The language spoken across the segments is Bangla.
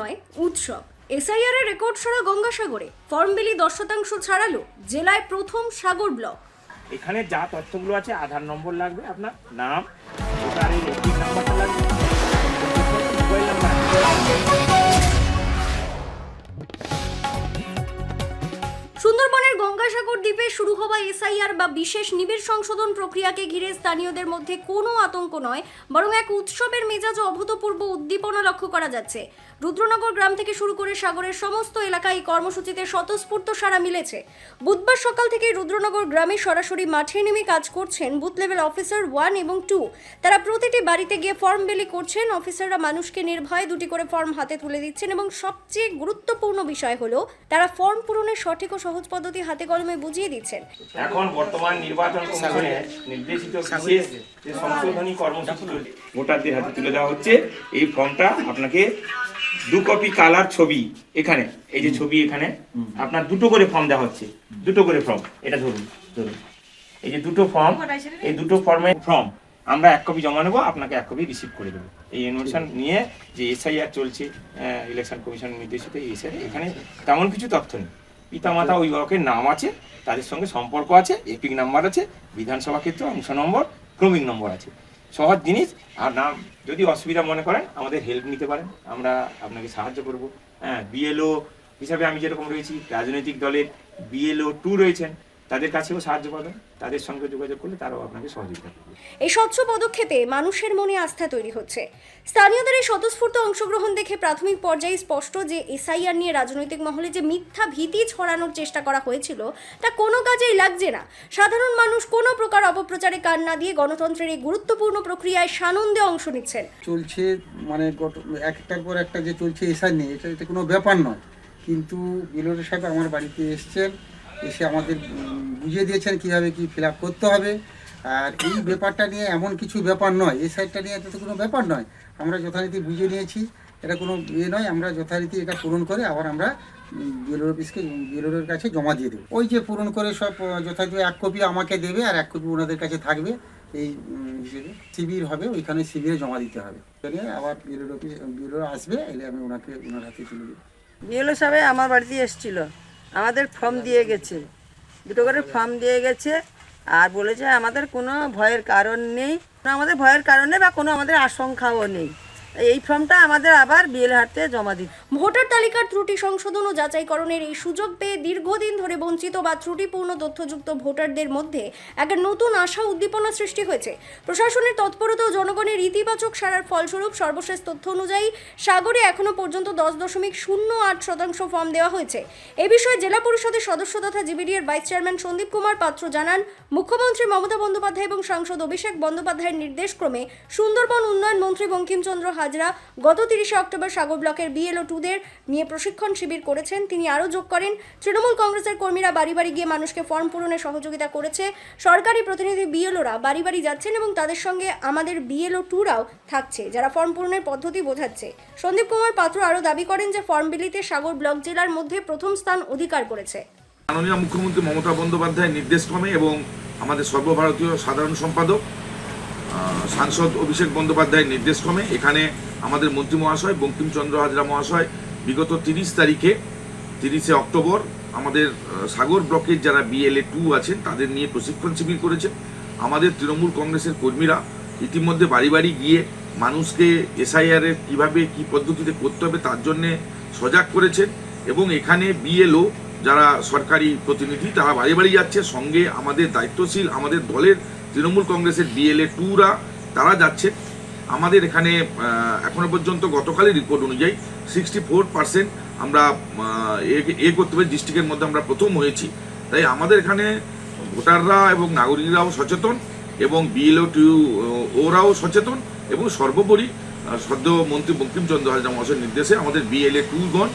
নয়, উৎসব। এসআইআর এর রেকর্ড সারা গঙ্গাসাগরে। ফর্ম বিলি দশ শতাংশ ছাড়ালো জেলায় প্রথম সাগর ব্লক। এখানে যা তথ্যগুলো আছে, আধার নম্বর লাগবে আপনার, নাম সুন্দরবনের দ্বীপে শুরু হওয়া এসআইআর বা বিশেষ নিবিড় সংশোধন প্রক্রিয়াকে ঘিরে স্থানীয়দের মধ্যে কোনো আতঙ্ক নয়, বরং এক উৎসবের মেজাজ অভূতপূর্ব উদ্দীপনা লক্ষ্য করা যাচ্ছে। রুদ্রনগর গ্রাম থেকে শুরু করে সাগরের সমস্ত এলাকায় এই কর্মসূচিতে স্বতঃস্ফূর্ত সাড়া মিলেছে। বুধবার সকাল থেকে রুদ্রনগর গ্রামে সরাসরি মাঠে নেমে কাজ করছেন বুথ লেভেল অফিসার ওয়ান এবং টু। তারা প্রতিটি বাড়িতে গিয়ে ফর্ম বিলি করছেন। অফিসাররা মানুষকে নির্ভয়ে দুটি করে ফর্ম হাতে তুলে দিচ্ছেন এবং সবচেয়ে গুরুত্বপূর্ণ বিষয় হলো, তারা ফর্ম পূরণের সঠিক ও সহজ পদ্ধতি হাতে কলমে বুঝিয়ে দিচ্ছেন। এখন বর্তমান নির্বাচন কমিশনের নির্দেশিত বিশেষ যে সংশোধনী কর্মসূচি ভোটারদের হাতে তুলে দেওয়া হচ্ছে। এই ফর্মটা আপনাকে দু কপি কালার ছবি এখানে, এই যে ছবি এখানে, আপনার দুটো করে ফর্ম দেওয়া হচ্ছে। দুটো করে ফর্ম এটা ধরুন ধরুন। এই যে দুটো ফর্ম এই দুটো ফর্মের ফর্ম আমরা এক কপি জমা নেব, আপনাকে এক কপি রিসিভ করে দেবো। এই ইনফরমেশন নিয়ে যে এসআইআর চলছে ইলেকশন কমিশন নির্দেশিত এসআই এখানে তেমন কিছু তথ্য নেই। পিতামাতা অভিভাবকের নাম আছে তাদের সঙ্গে সম্পর্ক আছে এপিক নাম্বার আছে বিধানসভা ক্ষেত্র অংশ নম্বর ক্রমিক নম্বর আছে। সহজ জিনিস আর নাম যদি অসুবিধা মনে করেন আমাদের হেল্প নিতে পারেন। আমরা আপনাকে সাহায্য করব। হ্যাঁ বিএলও হিসাবে আমি যেরকম রয়েছি রাজনৈতিক দলের বিএলও টু রয়েছেন। তাদের কাছেও সাহায্য পাবেন তাদের সঙ্গে যোগাযোগ করলে তারাও আপনাকে সহযোগিতা করবে। এই স্বচ্ছ পদক্ষেপে মানুষের মনে আস্থা তৈরি হচ্ছে। স্থানীয়দের এই স্বতঃস্ফূর্ত অংশগ্রহণ দেখে প্রাথমিক পর্যায়ে স্পষ্ট যে এসআইআর নিয়ে রাজনৈতিক মহলে যে মিথ্যা ভীতি ছড়ানোর চেষ্টা করা হয়েছিল তা কোনো কাজেই লাগছে না। সাধারণ মানুষ কোনো প্রকার অপপ্রচারে কান না দিয়ে গণতন্ত্রের এই গুরুত্বপূর্ণ প্রক্রিয়ায় সানন্দে অংশ নিচ্ছেন। চলছে মানে একটার পর একটা যে চলছে এসআর নিয়ে এটা এটা কোনো ব্যাপার নয়। কিন্তু বিলোর সাহেব আমার বাড়িতে এসছেন এসে আমাদের বুঝিয়ে দিয়েছেন কীভাবে কি ফিল করতে হবে। আর এই ব্যাপারটা নিয়ে এমন কিছু ব্যাপার নয় এই সাইডটা নিয়ে এটা তো কোনো ব্যাপার নয়। আমরা যথারীতি বুঝিয়ে নিয়েছি এটা কোনো ইয়ে নয় আমরা যথারীতি এটা পূরণ করে আবার আমরা বিএলওর অফিসকে বিএলওর কাছে জমা দিয়ে দেবো। ওই যে পূরণ করে সব যথাযথ এক কপি আমাকে দেবে আর এক কপি ওনাদের কাছে থাকবে। এই হিসেবে শিবির হবে ওইখানে শিবিরে জমা দিতে হবে। এখানে আবার বিএলওর অফিস বিএলও আসবে এলে আমি ওনাকে ওনার হাতে তুলে দেবো। বিএলও সাহেব আমার বাড়িতে এসেছিল। আমাদের ফর্ম দিয়ে গেছে। দুটো করে ফর্ম দিয়ে গেছে। আর বলেছে আমাদের কোনো ভয়ের কারণ নেই। আমাদের ভয়ের কারণে বা কোনো আমাদের আশঙ্কাও নেই। এই ফর্মটা আমাদের আবার বিএল হাতে জমা দিতে ভোটার তালিকার ত্রুটি সংশোধন ও যাচাইকরণের এই সুযোগ পেয়ে দীর্ঘদিন ধরে বঞ্চিত বা ত্রুটিপূর্ণ তথ্যযুক্ত ভোটারদের মধ্যে একটা নতুন আশা উদ্দীপনা সৃষ্টি হয়েছে। প্রশাসনের তৎপরতা ও জনগণের ইতিবাচক সারার ফলস্বরূপ সর্বশেষ তথ্য অনুযায়ী সাগরে এখনও পর্যন্ত দশ দশমিক শূন্য আট শতাংশ ফর্ম দেওয়া হয়েছে। এ বিষয়ে জেলা পরিষদের সদস্য তথা জিবিডিএর ভাইস চেয়ারম্যান সন্দীপ কুমার পাত্র জানান, মুখ্যমন্ত্রী মমতা বন্দ্যোপাধ্যায় এবং সাংসদ অভিষেক বন্দ্যোপাধ্যায়ের নির্দেশক্রমে সুন্দরবন উন্নয়ন মন্ত্রী বঙ্কিমচন্দ্র হাজরা গত তিরিশে অক্টোবর সাগর ব্লকের বিএলও টুদের নিয়ে প্রশিক্ষণ শিবির করেছেন। তিনি আরও যোগ করেন, তৃণমূল কংগ্রেসের কর্মীরা বাড়ি বাড়ি গিয়ে মানুষকে ফর্ম পূরণে সহযোগিতা করেছে। সরকারি প্রতিনিধি বিএলওরা বাড়ি বাড়ি যাচ্ছেন এবং তাদের সঙ্গে আমাদের বিএলও টুরাও থাকছে, যারা ফর্ম পূরণের পদ্ধতি বোঝাচ্ছে। সন্দীপ কুমার পাত্র আরও দাবি করেন যে, ফর্ম বিলিতে সাগর ব্লক জেলার মধ্যে প্রথম স্থান অধিকার করেছে। মাননীয় মুখ্যমন্ত্রী মমতা বন্দ্যোপাধ্যায়ের নির্দেশক্রমে এবং আমাদের সর্বভারতীয় সাধারণ সম্পাদক সাংসদ অভিষেক বন্দ্যোপাধ্যায়ের নির্দেশক্রমে এখানে আমাদের মন্ত্রী মহাশয়, বঙ্কিমচন্দ্র হাজরা মহাশয়, বিগত তিরিশ তারিখে, তিরিশে অক্টোবর আমাদের সাগর ব্লকের যারা বিএলএ টু আছেন, তাদের নিয়ে প্রশিক্ষণ শিবির করেছেন। আমাদের তৃণমূল কংগ্রেসের কর্মীরা ইতিমধ্যে বাড়ি বাড়ি গিয়ে মানুষকে এসআইআর এর কীভাবে, কী পদ্ধতিতে করতে হবে তার জন্যে সজাগ করেছেন এবং এখানে বিএলও যারা সরকারি প্রতিনিধি, তারা বাড়ি বাড়ি যাচ্ছে। সঙ্গে আমাদের দায়িত্বশীল, আমাদের দলের তৃণমূল কংগ্রেসের বিএলএ টুরা তারা যাচ্ছে আমাদের এখানে এখনও পর্যন্ত গতকালের রিপোর্ট অনুযায়ী সিক্সটি ফোর পার্সেন্ট আমরা এ- করতে পারি ডিস্ট্রিক্টের মধ্যে আমরা প্রথম হয়েছি। তাই আমাদের এখানে ভোটাররা এবং নাগরিকরাও সচেতন এবং বিএলও টু ওরাও সচেতন এবং সর্বোপরি সদ্য মন্ত্রী বঙ্কিমচন্দ্র হাজরা মহাশয়ের নির্দেশে আমাদের বিএলএ টুগণ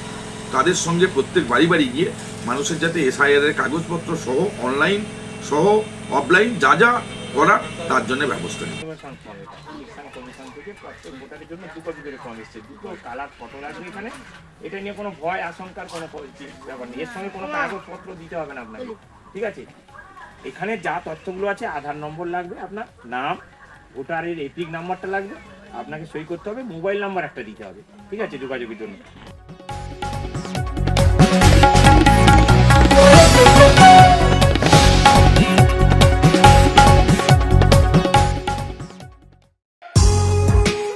তাদের সঙ্গে প্রত্যেক বাড়ি বাড়ি গিয়ে মানুষের যাতে এসআইআর এর কাগজপত্র সহ অনলাইন সহ অফলাইন যা যা করার তার জন্য ব্যবস্থা নেই এটা। করে নিয়ে কোনো ভয় কোনো ব্যাপার নেই। এর সঙ্গে কোনো কাগজপত্র দিতে হবে না আপনাকে। ঠিক আছে? এখানে যা তথ্যগুলো আছে, আধার নম্বর লাগবে আপনার, নাম, ভোটারের এপিক নাম্বারটা লাগবে। আপনাকে সই করতে হবে, মোবাইল নাম্বার একটা দিতে হবে। ঠিক আছে? যোগাযোগের জন্য।